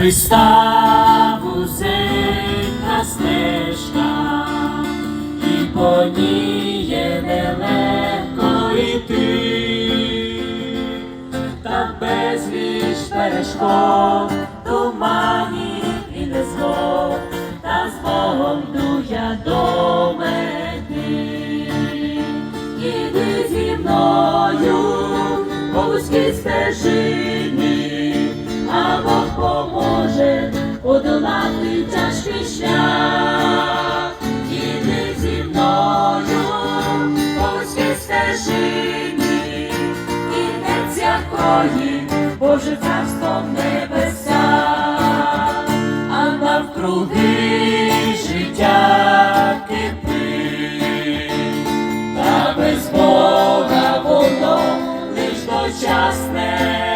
Христа вузенька стежка, і по ній є нелегко йти, та безліч перешкод, туманів і незгод, та з Богом йду я до мети. Іди зі мною по вузькій стежині, а допоможе подолати тяжкий шлях, іди зі мною, по вузькій стежині, кінець якої Боже царство небесах, а навкруги життя кипить, та без Бога воно лиш дочасне.